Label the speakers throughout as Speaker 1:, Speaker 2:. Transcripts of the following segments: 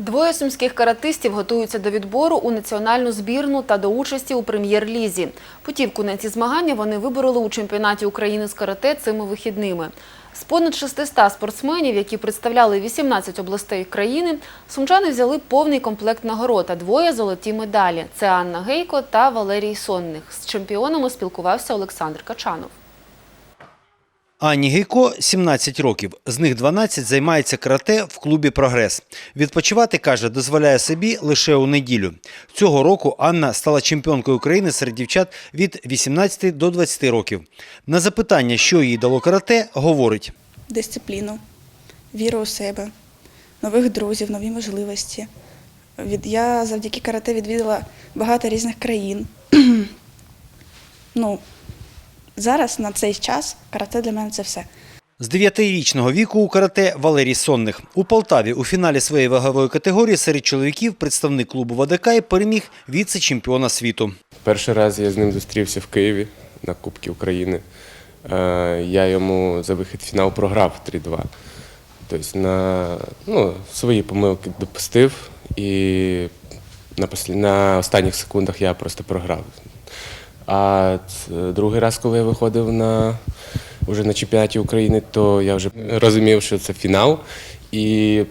Speaker 1: Двоє сумських каратистів готуються до відбору у національну збірну та до участі у прем'єр-лізі. Путівку на ці змагання вони вибороли у чемпіонаті України з карате цими вихідними. З понад 600 спортсменів, які представляли 18 областей країни, сумчани взяли повний комплект нагород, а двоє золоті медалі. Це Анна Гейко та Валерій Сонних. З чемпіонами спілкувався Олександр Качанов.
Speaker 2: Ані Гейко 17 років. З них 12 займається карате в клубі Прогрес. Відпочивати, каже, дозволяє собі лише у неділю. Цього року Анна стала чемпіонкою України серед дівчат від 18 до 20 років. На запитання, що їй дало карате, говорить.
Speaker 3: дисципліну, віру у себе, нових друзів, нові можливості. Я завдяки карате відвідала багато різних країн. ну, зараз на цей час карате для мене це все.
Speaker 2: З 9-річного віку у карате Валерій Сонних. У Полтаві у фіналі своєї вагової категорії серед чоловіків представник клубу Вадакай переміг віце-чемпіона світу.
Speaker 4: Перший раз я з ним зустрівся в Києві на Кубці України. Е, Я йому за вихід в фінал програв 3-2. Тобто на ну, свої помилки допустив і на, послі... на останніх секундах я просто програв. А другий раз, коли я виходив на, вже на чемпіонаті України, то я вже розумів, що це фінал і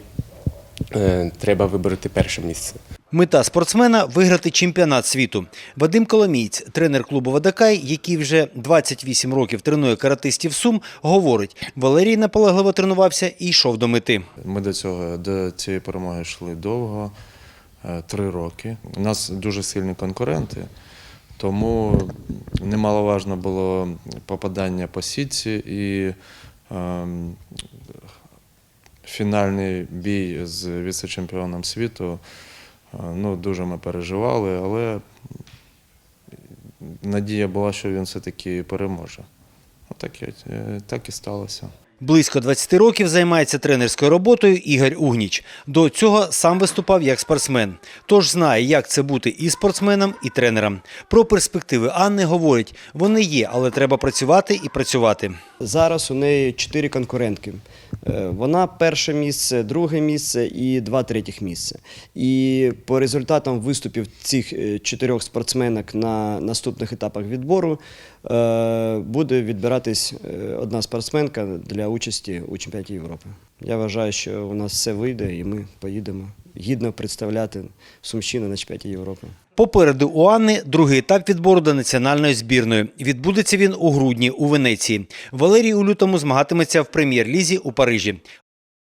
Speaker 4: е, треба вибороти перше місце.
Speaker 2: Мета спортсмена виграти чемпіонат світу. Вадим Коломієць, тренер клубу Вадакай, який вже 28 років тренує каратистів Сум, говорить: Валерій наполегливо тренувався і йшов до мети.
Speaker 5: Ми до цього до цієї перемоги йшли довго, е, три роки. У нас дуже сильні конкуренти, тому немаловажно було попадання по сітці і ем, фінальний бій з віце-чемпіоном світу. Е, Ну, дуже ми переживали, але надія була, що він все-таки переможе. Отак і, е, так і сталося.
Speaker 2: Близько 20 років займається тренерською роботою Ігор Угніч. До цього сам виступав як спортсмен. Тож знає, як це бути і спортсменом, і тренером. Про перспективи Анни говорить, вони є, але треба працювати і працювати.
Speaker 6: Зараз у неї чотири конкурентки. Е, Вона перше місце, друге місце і два третіх місця. І по результатам виступів цих е, чотирьох спортсменок на наступних етапах відбору е, буде відбиратись одна спортсменка участі у чемпіонаті Європи. Я вважаю, що у нас все вийде, і ми поїдемо гідно представляти Сумщину на чемпіонаті Європи.
Speaker 2: Попереду у Анни другий етап відбору до національної збірної. Відбудеться він у грудні у Венеції. Валерій у лютому змагатиметься в прем'єр-лізі у Парижі.